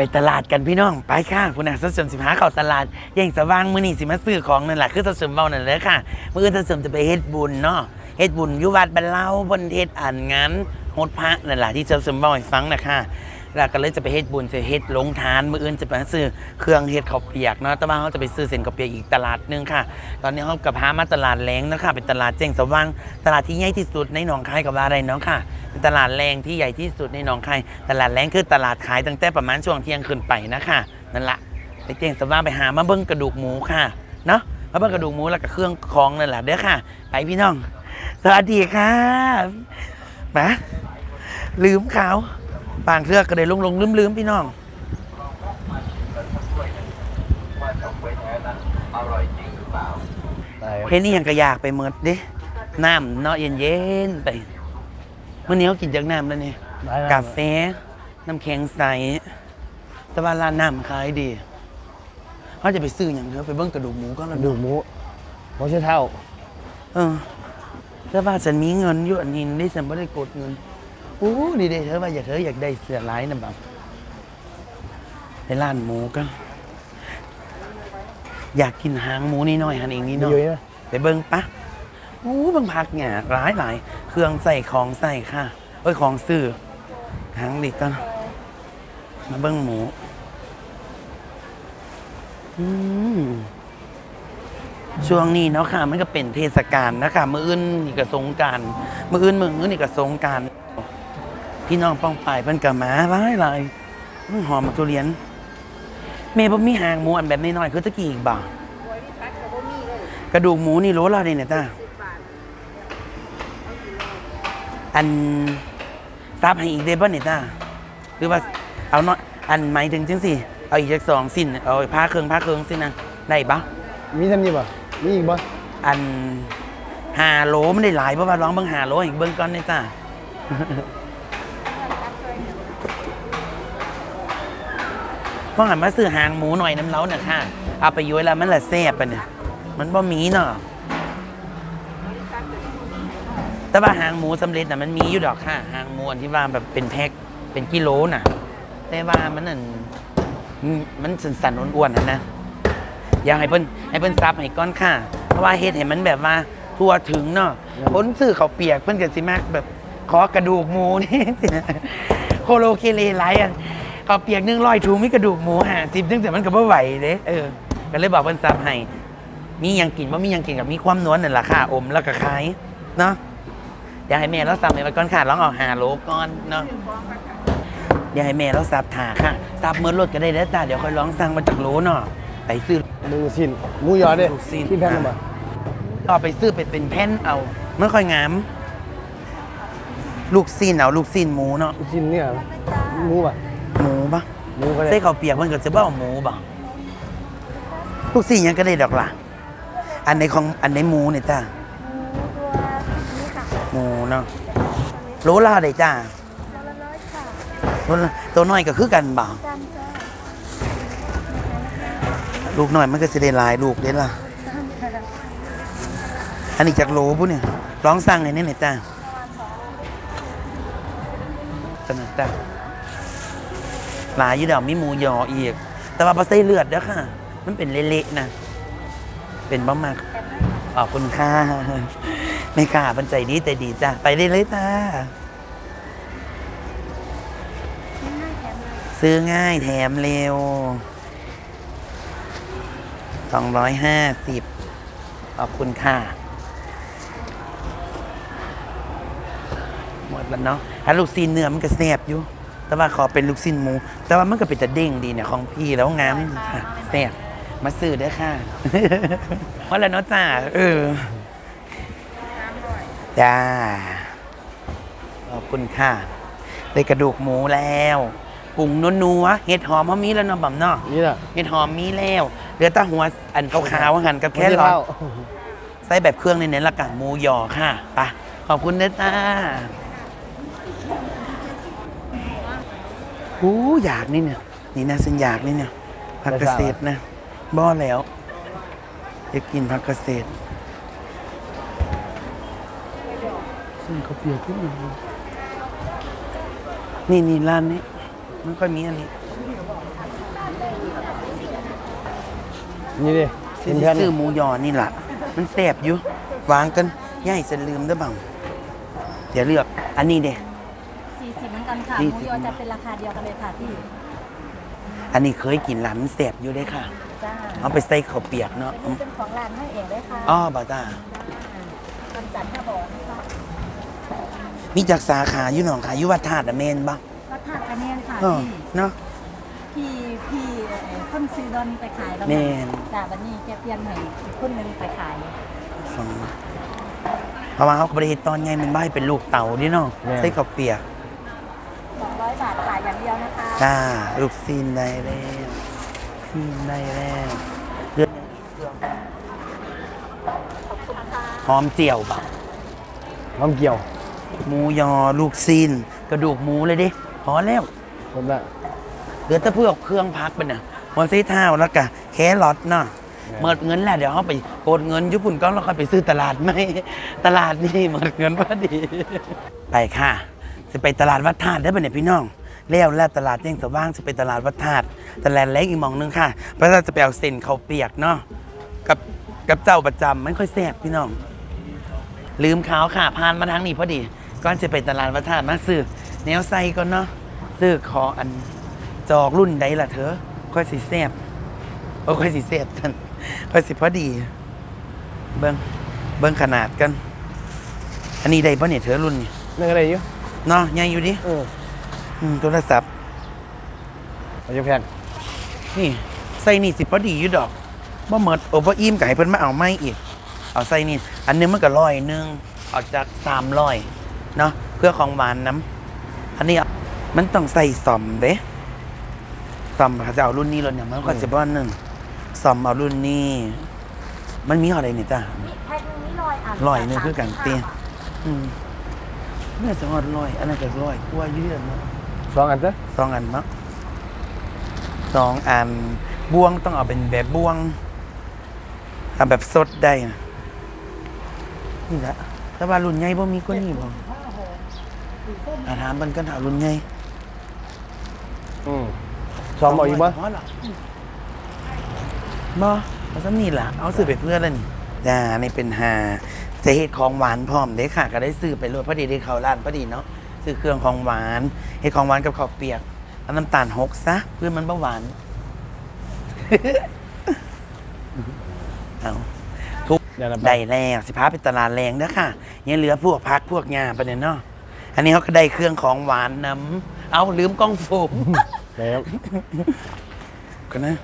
ไปตลาดกันพี่น้อง ไปค่ะคุณน่ะสัดส่วนสิบหาเข้าตลาดแย่งสว่างมือนี่สิมาซื้อของนั่นแหละคือสัดส่วนเบานั่นเลยค่ะมื่ออื่นสัดส่วนจะไปเฮ็ดบุญเนาะเฮ็ดบุญยุวัดบรรเล่าบนเทศอ่านงานโฮดพระนั่นแหละที่สัดส่วนเบาให้ฟังนะคะ แล้วก็เลยจะไปเฮ็ดบุญจะเฮ็ดลงทานมื้ออื่นจะไปซื้อเครื่องเฮ็ดข้าวเปียกเนาะแต่ว่าเขาจะไปซื้อเส้นข้าวเปียกอีกตลาดหนึงค่ะ ตอนนี้เขากับพามาตลาดแรงนะคะเป็นตลาดแจ้งสว่างตลาดที่ใหญ่ที่สุดในหนองคายกับว่าอะไรเนาะค่ะเป็นตลาดแรงที่ใหญ่ที่สุดในหนองคายตลาดแรงคือตลาดขายตั้งแต่ประมาณช่วงเที่ยงคืนไปนะคะนั่นละไปเจียงสว่างไปหามาเบิ้งกระดูกหมูค่ะเนาะมาเบิ้งกระดูกหมูแล้วก็เครื่องคองนั่นแหละเด้อค่ะ ไปพี่น้อง สวัสดีค่ะมาลืมเขา บางเทือกก็เลยลงลงลืมลืมๆพี่น้องไปเห็นนี่ยังกระยากไปเมิดเด้น้ำเนาะเย็นเย็นๆไปเมื่อนี้เขากินจากน้ำแล้วนี่ได้ไหมกาแฟน้ำแข็งใสแต่ว่าร้านน้ำขายดีเขาจะไปซื้ออย่างเถอะไปเบิ้งกระดูกหมูก็กแล้วระดูกหมูหมูเชื่อเท่า เออ แต่ว่าฉันมีเงินอยู่อันนี้ได้ฉันไม่ได้กดเงิน โอ้ดีเด้เธอว่าอย่าเธออยากได้เสื้อลายนะแบบไปร้านหมูก็อยากกินหางหมูนี่หน่อยหันเองนี่มีเนาะอยู่นี่นะไปเบิ้งปะโอ้เบางพักเนี่ยหลายหลายเครื่องใส่ของใส่ค่ะเอ้ยของซื้อหางดิกก็มาเบิ้งหมูอืมช่วงนี้เนาะค่ะ มันก็เป็นเทศกาลนะคะ มืออื่นนี่ก็สงกรารมืออื่นมืออื่นนี่ก็สงกราร พี่น้องป้องปายเพิ่นกับมาหลายหลายอื้อหอมมักทุเรียนเมย์บ่มีหางหมูอันแบบน้อยๆคือตะกี้อีกบ่ากระดูกหมูนี่โลละนี่เนี่ยจ้าอันซับให้อีกได้บ่เนี่ยจ้าหรือว่าเอาเนาะอันหมายถึงจังสิเอาอีกจักสองสิ้นเอาผ้าเครื่องผ้าเครื่องสิ้นนะได้ปะมีทำนี่ป่ะมีอีกป่ะอันหาโลไม่ได้หลายเพราะว่าร้องเบิ่งหาโลอีกเบิ่งก่อนเนี่ยจ้า พราะหันมาซื้อหางหมูหน่อยน้ำเล้าน่ะค่ะ เอาไปย้วยแล้วมันละแซ่บปะเนี่ยมันบ่มีเนาะแต่ว่าหางหมูสำเร็จน่ะมันมีอยู่ดอกค่ะ หางหมูอันที่ว่าแบบเป็นแพ็คเป็นกิโลน่ะ แต่ว่ามันนั่นอืมมันสันอ้วนๆนะนะอยากให้เพิ่นให้เพิ่นซับให้ก้อนค่ะ เพราะว่าเฮ็ดให้มันแบบว่าทั่วถึงเนาะพ้นซื้อเขาเปียกเพิ่นก็สิมากแบบขอกระดูกหมูนี่โคโลเคเลหลอัน ขาวเปียกหนึ่งร้อยถุงมีกระดูกหมูห่าสิบนึงแต่มันก็บ่ไหวเด้เออก็เลยบอกเพิ่นซับให้มีหยังกินว่ามีหยังกินกับมีความนวลนั่นแหละค่ะอมแล้วก็คล้ายเนาะเดี๋ยวให้แม่เราสับให้ไปก่อนค่ะลองเอาหาโลก่อนเนาะเดี๋ยวให้แม่เราสับถาค่ะสับเมื่อรถก็ได้แล้วจ้าเดี๋ยวค่อยลองสั่งมาจากโลเนาะไปซื้อดูสิ้นหมูยอเด้ลูกสิ้นที่แพงป่ะต่อไปซื้อเป็นเป็นแผ่นเอาไม่ค่อยงามลูกซีนเอาลูกซีนหมูเนาะสิ้นเนี่ยหมูป่ะ หมูปะหมูก็ได้ใส่ข้าวเปียกมันก็จะเบ้าหมูปะลูกซีนยังก็ได้ดอกล่ะ อันในของอันในหมูเนี่ยจ้านี่ค่ะหมูเนาะโลละได้จ้าตัวละร้อยค่ะโลละตัวน้อยก็คือกันบ่าจานจ้าลูกน้อยมันก็สิได้หลายลูกเด้ล่ะ อันนี้จากโหลปุ๊เนี่ยร้องสั่งให้นี่หน่อยจ้าสนับจ้า หลายอยี่ดอกมีหมูยออีก แต่ว่าพอใส่เลือดเด้อค่ะ มันเป็นเละๆนะ เป็นบ้ามากขอบคุณค่ะไม่กล้าปันใจดีแต่ดีจ้าไปเลยเลยจ้าซื้อง่ายแถมเร็วสองร้อยห้าสิบขอบคุณค่ะ หมดแล้วเนาะถ้าลูกซีนเนื้อมันก็แซ่บอยู่ แต่ว่าขอเป็นลูกซีนหมู แต่ว่ามันก็เป็นแต่เด้งดีเนี่ยของพี่แล้วงามค่ะแซ่บมาซื้อเด้อค่ะว่าแล้วเนาะจ้าเออจ้าขอบคุณค่ะได้กระดูกหมูแล้วปรุงนัวๆเห็ดหอมเขามีแล้วเนาะบ่มเนาะนี่แหละเห็ดหอมมีแล้วเหลือแต่หัวอันขาวๆหั่นกับแค่รอเท่าใส่แบบเครื่องในเน้นละกันหมูยอค่ะไปขอบคุณเนต้า กูอยากนี่เนี่ย นี่นะสัญญากนี่เนี่ยผักเกษตรนะบ่อแล้วอยากกินผักเกษตรซึ่งเขาเปียกขึ้นมานี่นี่ร้านนี้ไม่ค่อยมีอันนี้ นี่ดิซื้อซื้อหมูยอนี่แหละมันแสบอยู่วางกันย่ายจะลืมได้บ้างเดี๋ยวเลือก อันนี้เด้ สี่สิบเหมือนกันค่ะสี่หสิบมูยอจะเป็นราคาเดียวกันเลยค่ะพี่อันนี้เคยกินร้านมันแสบอยู่ได้อค่ะ จ้าเอาไปใส่ข้าวเปียกเนาะนี่เป็นของร้านให้เองเลยค่ะอ้อบาตากำจัดแค่บอกนะคะมีจากสาขาอยู่หนองขายอยู่วัดธาตุอะแม่นบ่วัดธาตุคะแนนค่ะเออพี่เนาะพี่พี่เอ่อคนซื้อดอนไปขายแล้วแม่นจ้าวันนี้แกเปลี่ยนให้อีกคนหนึงไปขายสองเพราะว่าเขาก็บริเหตุตอนไงมันบ่ให้เป็นลูกเต่าดิเนาะใส่ข้าวเปียก 200บาทขายอย่างเดียวนะคะจ้าลูกซีนได้แล้วซีนได้แล้วเลือดยังอีกเครื่องหอมเจียวบะน้ำเกี่ยว หมูยอลูกซีน กระดูกหมูเลยดิพอแล้วผมละเหลือแต่เพื่อเครื่องพักไปน่ะหัวไส้เท้าแล้วก็แครอทเนาะเมิดเงินแล้วเดี๋ยวเขาไปโกดเงินญี่ปุ่นก็แล้วค่อยไปซื้อตลาดไหมตลาดนี่หมดเงินพอดี ไปค่ะ จะไปตลาดวัดธาตุได้ปะเนี่ยพี่น้องแล้วแล้วตลาดแจ้งสว่างจะไปตลาดวัดธาตุตลาดเล็กอีกมองนึงค่ะเพราะเราจะไปเอาเส้นเขาเปียกเนาะกับกับเจ้าประจำไม่ค่อยแซ่บพี่น้อง ลืมขาวค่ะผ่านมาทางนี้พอดีก่อนจะไปตลาดวัดธาตุมาซื้อแนวไซก่อนเนาะซื้อขออันจอกรุ่นใดล่ะเธอค่อยสิแซ่บโอ้ค่อยสิแซ่บท่านค่อยสิพอดี เบิ้งเบิ้งขนาดกัน อันนี้ได้ปะเนี่ยเธอรุ่นนี้นั่นอะไรอยู่ เนาะยังอยู่ดิเอออืมโทรศัพท์เอาจะแผ่นนี่ใส่นี่สิพอดีอยู่ดอกบ่หมดโอ้บ่อิ่มก็ให้เพิ่นมาเอาไม่อีก เอาใส่นี่ อันหนึงมันก็ร้อยหนึงเออกจากสามร้อยเนาะเพื่อของหวานน้ำอันนี้อะมันต้องใส่ซอมเด้ซอมเขาจะเอารุ่นนี้รุ่นเนี่ยมันก็จะบ้านหนึ่งซอมเอารุ่นนี้ มันมีอะไรนี่จ้าแพ็คนึงนี่ลอยอะร้อยหนึ่งคือกันเตี้ย อืม เมื่อสองอันร้อยอันนั้นก็ร้อยกว่าอยืดเนาะสองอันเด้อสองอันมั้งสองอันบ่วงต้องเอาเป็นแบบบ่วงทำแบบสดได้นะนี่แหละแต่ว่ารุ่นใหญ่บ่มีก็นี่บ่อาถามมันก็ถามรุ่นใหญ่อืมสองบอกอีกบ่พอหรอบ่เอาซ้ำนี่ล่ะเอาซื้อไปเพื่อนแล้วนี่จ้านี่เป็นหา จะเฮ็ดของหวานพร้อมเด้ค่ะ ก็ได้ซื้อไปรวดพอดีได้เข้าร้านพอดีเนาะซื้อเครื่องของหวานเฮ็ดของหวานกับข้าวเปียกเอาน้ำตาลหกซะเพื่อมันบ่หวานเอาเดี๋ยวนะได้แล้วสิพาไปตลาดแรงเด้อค่ะยังเหลือพวกพักพวกยาไปเนี่ยเนาะอันนี้เขาก็ได้เครื่องของหวานน้ำเอาลืมกล้องโฟม แล้วก็นะ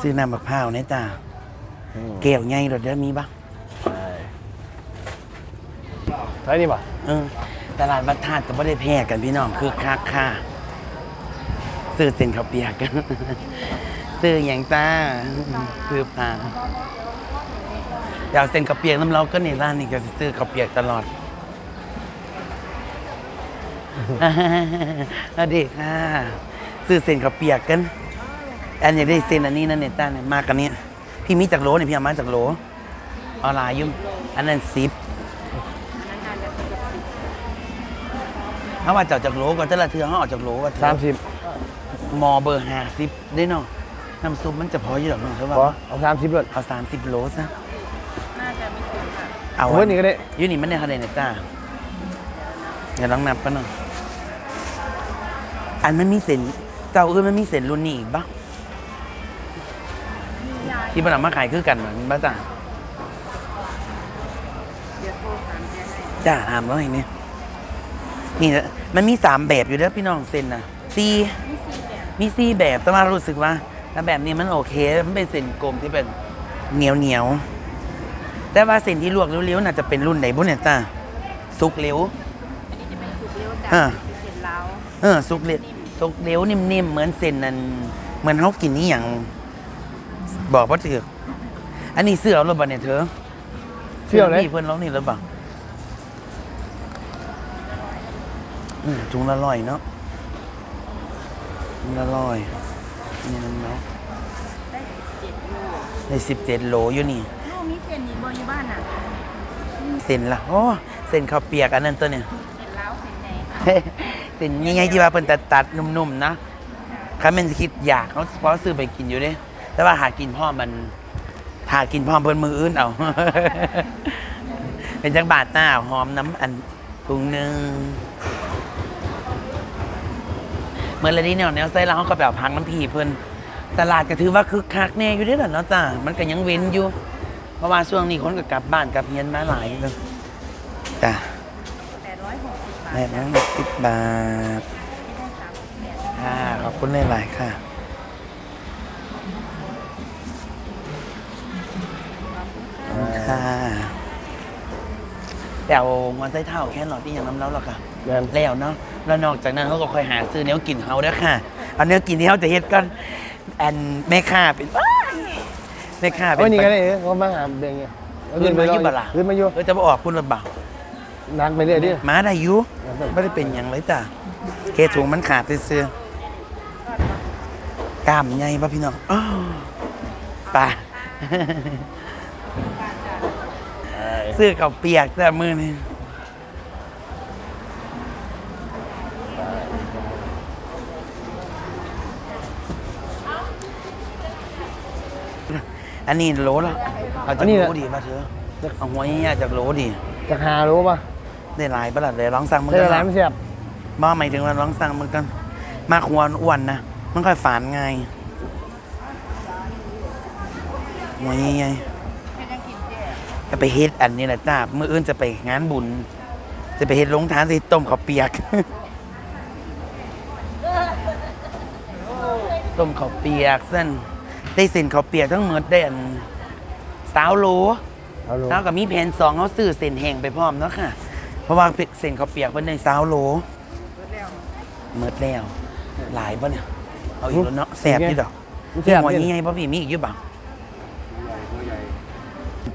ซื้อน้ำมะพร้าวเนี่ยจ้าอืม แก้วใหญ่รถเด้อมีปะใช่ ใช่นี่ป่ะเออตลาดวัดธาตุก็ไม่ได้แพ้กันพี่น้องคือคักค่ะซื้อเส้นข้าวเปียกกันซื้ออย่างจ้าซื้อปลาอยากเส้นข้าวเปียกน้ำเราก็นี่ร้านนี้ก็ซื้อข้าวเปียกตลอดสวัสดีค่ะซื้อเส้นข้าวเปียกกันอันนี้ได้เส้นอันนี้นั่นเนี่ยจ้าเนี่ยมากกันนี้พี่มีจากโหลเนี่ยพี่เอามาจากโหลออนไลน์ยุ่งอันนั้นสิบ ถ้าว่าเจากจากโหลก็จะละเทือเขาออกจากโหลว่าเทื่อสามสิบมอเบอร์ห้าสิบได้เนาะน้ำซุปมันจะพออยู่หรอกเนาะใช่พอป่ะเอาสามสิบเลยเอาสามสิบโหลซะน่าจะมีคุณค่ะเอาเฮ้ยนี่ก็ได้อยูนี่มันได้คะแนนเนี่ยจ้าเดี๋ยวลองนับกันหน่อยอันมันมีเส้นเจ้าอื่นมันมีเส้นรุ่นนี้อีกปะที่มันเอามาขายคือกันเหมือนบ้าจ้าจ้าถามแล้วไงเนี่ย นี่นะมันมีสามแบบอยู่แล้วพี่น้องเส้นนะสี่มีสี่แบบแต่ว่ารู้สึกว่าถ้าแบบนี้มันโอเค มันเป็นเส้นกลมที่เป็นเหนียวเหนียวๆแต่ว่าเส้นที่ลวกเร็วๆน่าจะเป็นรุ่นไหนบุญเนี่ยจ้าสุกเร็วอันนี้จะเป็นสุกเร็วจ้ะอ่าเป็นเสร็จแล้วเออสุกเร็วสุกเร็วนิ่มๆเหมือนเส้นนั่นเหมือนเขากินนี่อย่าง บอกว่าถืออันนี้เสื้อเอาหรือเปล่าเนี่ยเธอเชื่อเลยพี่เพื่อนร้องนี่หรือเปล่า ถุงละร้อยเนาะถุงละร้อยนี่น้ำเนาะได้สิบเจ็ดโลได้สิบเจ็ดโหลอยู่นี่ลูกนี้เส้นนี้บอยู่บ้านอะเส้นละโอ้เส้นข้าวเปียกอันนั้นตัวเนี่ยเสร็จแล้วเสร็จไหนค่ะเป็นยังไงที่ว่าเป็นตัดตัดๆนุ่มๆนะคันแมันคิดอยากเขาเพราะซื้อไปกินอยู่เด้แต่ว่าหากินพ่อมันหากินพ่อเพิ่นมืออื่นเอา เป็นจังบาทหน้าหอมน้ำอันถุงหนึ่งเมื่อไรนี้เนี่ยแนวไส้เราเขาก็แบบพังน้ำผีเพิ่นตลาดก็ถือว่าคึกคักแน่อยู่เด้อล่ะเนาะจ้ามันก็ยังเว้นอยู่ เพราะว่าช่วงนี้คนก็กลับบ้านกลับเฮียนมาหลายเลยจ้ะแปดร้อยหกสิบบาทแม่น้องสิบบาทค่ะขอบคุณหลาย ๆ ค่ะค่ะแต่เอางอนไส้เท่าแค่หลอดที่อย่างน้ำเล้าหรอกค่ะแม่นแล้วเนาะ แล้วนอกจากนั้นเขาก็คอยหาซื้อเนื้อกินเขาเด้อค่ะเอาเนื้อกินที่เขาจะเฮ็ดก่อนอันแม่ค้าเป็นว้ายแม่ค้าเป็โอ้ยนนี่ก็ได้เออเขามาหาเบียงเงี้ยขึ้นมาอยู่บ่ล่ะขึ้นมาอยู่เออจะมาออกคุณหรือเปล่านักไปเรื่อยดิมาได้อยู่ไม่ได้เป็นอย่างไรจ้ะเคถุงมันขาดเสื้อๆกล้ามใหญ่ป่ะพี่น้องอ้าวไป่าเสื้อกับเปียกแต่มือนี่ อันนี้โหลละเอาจากโหลดีมาเถอะเอาหัวใหญ่ๆจากโหลดีจะหารู้ป่ะได้หลายประหลัดเลยร้องสั่งมือใช่กันร้านไม่เสียบบ้าหมายถึงว่าร้องสั่งมือกัน มาควรอ้วนนะมันค่อยฝานไงายหัวใหญ่ๆจะไปเฮ็ดอันนี้แหละจ้ามื่ออื่นจะไปงานบุญ จะไปเฮ็ดลงทานสิต้มข้าวเปียก ต้มข้าวเปียกเส้น ได้เส้นข้าวเปียกทั้งหมดได้อันสาวโลเอารู้แล้วก็มีแผนสองเขาซื้อเส้นแห้งไปพร้อมเนาะค่ะ เพราะว่าเส้นข้าวเปียกเป็นในสาวโลเมิดแล้วหลายป่ะเนี่ย เอาอีกแล้วเนาะแสบอยู่ดอกไม่มีเสียบหัวดิยี่ไงป่ะพี่มีอีกอยู่บ่า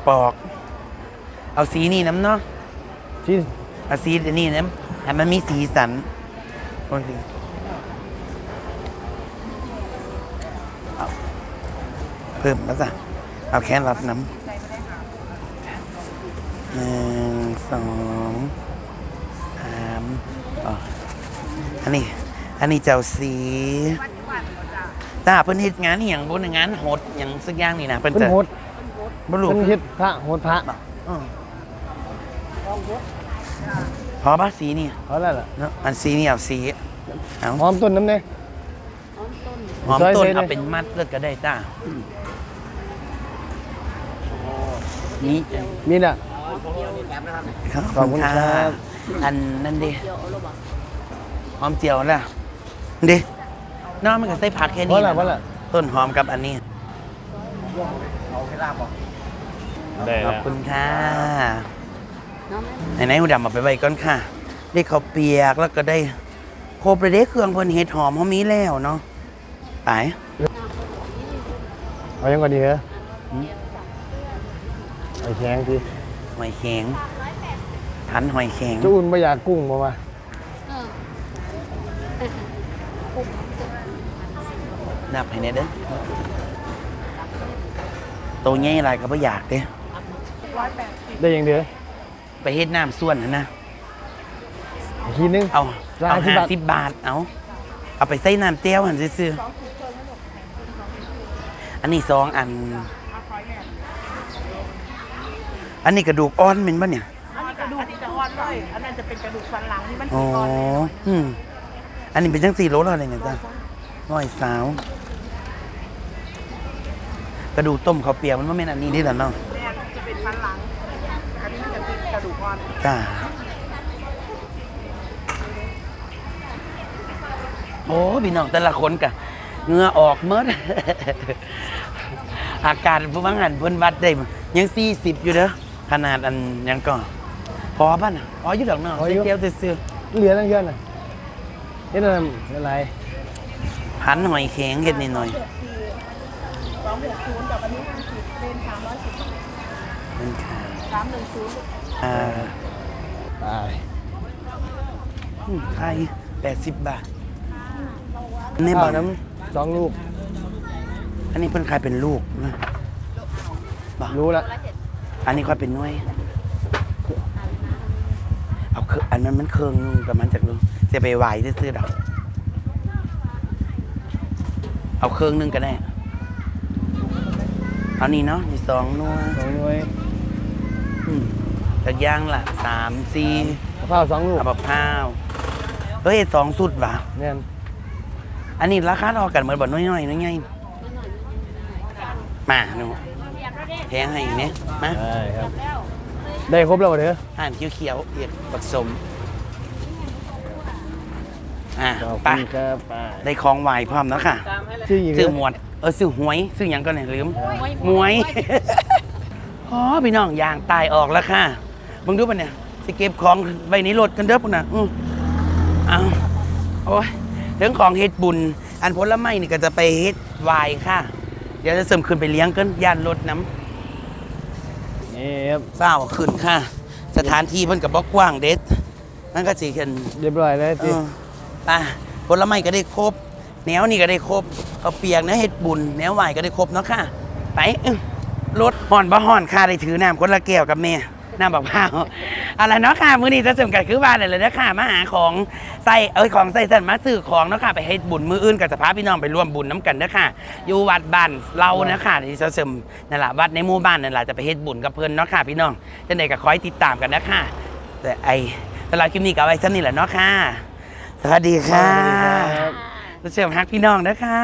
ปอก เอาสีนี่น้ำเนาะ ที่เอาสีอันนี้น้ำให้มันมีสีสันโอ้ย เพิ่มแล้วจ้ะเอาแค่รับน้ำหนึ่งสองสามอ๋ออันนี้ อันนี้เจ้าสีจ้าเพิ่นเฮ็ดงานอหย่างบุญงานโหดอย่างสักอย่างนี่นะเพิ่นเพิ่นจะโหดบ่รู้เพิ่นเฮ็ดพระโหดพระอืมพอปะสีนี่เขาแล้วล่ะเนาะอันสีนี่เอาสีเอาหอมต้นน้ำเนี่ยหอมซอยต้นเลยเอาเลยเป็นมัดเลือกก็ได้จ้า นี่จ้ะมีน่ะครับขอบคุณครับ อันนั่นดิหอมเจียวน่ะดิน้องมันก็ใส่ผักแค่เพนี้ราะอะไรนะเพราะอะไรต้นหอมกับอันนี้ได้ขอบคุณค่ะไหนๆหูดำเอาไปไว้ก่อนค่ะ ได้ข้าวเปียกแล้วก็ได้โคบเลยได้เครื่องเพิ่นเห็ดหอมเขามีแล้วเนาะไปเอายังก่อนดีเหรอ หืมไอ้แข็งทีหอยแข็งพันหอยแข็งจะอุ่นไม่อยากกุ้งมามานับให้แน่เด้อตัวใหญ่อะไรก็บ่อยากเด้ได้ยังเดียวไปเฮ็ดน้ำส่วนหั่นนะทีนึงเอาร้อยเอาห้าห้าสิสิบบบาทเอาเอาไปใส่น้ำเตี้ยวหันซื่อๆอันนี้สองอัน อันนี้กระดูกอ่อนเป็นปะเนี่ยอันนี้กระดูกจะอ่อนเลยอันนั้นจะเป็นกระดูกสันหลังที่มันอ๋ออ่อนเลยอืมอันนี้เป็นจังสี่โลแล้วอะไรเนี่ยจ้ะร้อยสาวกระดูกต้มข้าวเปียกมันว่าเป็นอันนี้นี่แหละเนาะเนี่ยจะเป็นสันหลังอันนี้จะเป็นกระดูกอ่อนจ้าโอ้พี่น้องแต่ละคนกะเหงื่อออกเมื่ออาการผู้บังหันเพิ่นวัดได้ยังสี่สิบอยู่เด้อ ขนาดอันยังก็พอป่ะน่ะพออยู่ดอกเนาะพออยู่เที่ยวซื่อเหลือนั่งเยอะน่ะเฮ็ดอะไรอะไรๆพันหอยแข็งเฮ็ดนิดหน่อยสองหกศูนย์กับอันนี้ห้าสิบเป็นสามร้อยสิบนั่นค่ะสามหนึ่งศูนย์อ่าตายอืมไข่แปดสิบบาทในข้าบ่อวน้ำสองลูกอันนี้เพิ่นขายเป็นลูกนะบ่รู้ละ อันนี้ค่อยเป็นหน้วยเอาเครื่องอันนั้นมันเครื่องนึงกับมันจากนึงจะไปไหวซื้อๆดอกเอาเครื่องนึงก็ได้เอานี่เนาะมีสองหน่วยสองหน่วยอืมจากย่างละสามสี่มะพร้าวสองลูกเอาแบบข้าวเฮ้ยสองสุดว่ะ แน่นอันนี้ราคาเท่ากันเหมือนบ่น้อยๆน้อยๆมาหนู แพงให้อีกเนี่ยมาได้ครับ ได้ครบแล้วบ่เด้ออ่านเขียวๆเอียดผสมอะขอบไปคุณครับไปได้ของไหวพร้อมแล้วค่ะชื่อหญิงซื้อเหหรมวด เออซื้อหวย ซื้อหยังก็เนี่ยลืมหมวย อ๋อพี่น้องยางตายออกแล้วค่ะมึงดูปะเนี่ยสิเก็บของไว้ในรถกันเด้อปุ่นน่ะอือเอาโอ้ยเรื่องของเฮ็ดบุญ อันผลไม้นี่ก็จะไปเฮ็ดวายค่ะ เดี๋ยวจะเสริมขึ้นไปเลี้ยงกันย่านรถน้ำนี่ ครับเศร้าขึ้นค่ะ สถานที่มันกับบอกกว้างเด็ดนั่นก็สิเห็นเรียบร้อยแล้วเอสิอป่ะผลไม้ก็ได้ครบแนวนี่ก็ได้ครบเอาวเปียกเนื้อเห็ดบุญแนวไหวก็ได้ครบเนาะค่ะ ไปเอ้อรถห่อนบ่ห่อนค่ะได้ถือน้ำคนละแก้วกับแม่ น้ำบักพร้าวอะไรเนาะค่ะมื้อนี้จะสมกันคือว่าอะไรเลยนะค่ะมาหาของใส่เอ้ยของใส่สันมาซื้อของเนาะค่ะไปเฮ็ดบุญมื้ออื่นกับสภาพี่น้องไปร่วมบุญน้ำกันเนาะค่ะอยู่วัดบ้านเราเนาะค่ะที่จะเสริมนั่นแหละวัดในหมู่บ้านนั่นแหละจะไปเฮ็ดบุญกับเพิ่นเนาะค่ะพี่น้องจังไดก็คอยติดตามกันนะค่ะแต่ไอตลอดคลิปนี้ก็เอาไว้ซ้ำนี่แหละเนาะค่ะสวัสดีค่ะครับจะเชื่อมฮักพี่น้องนะคะ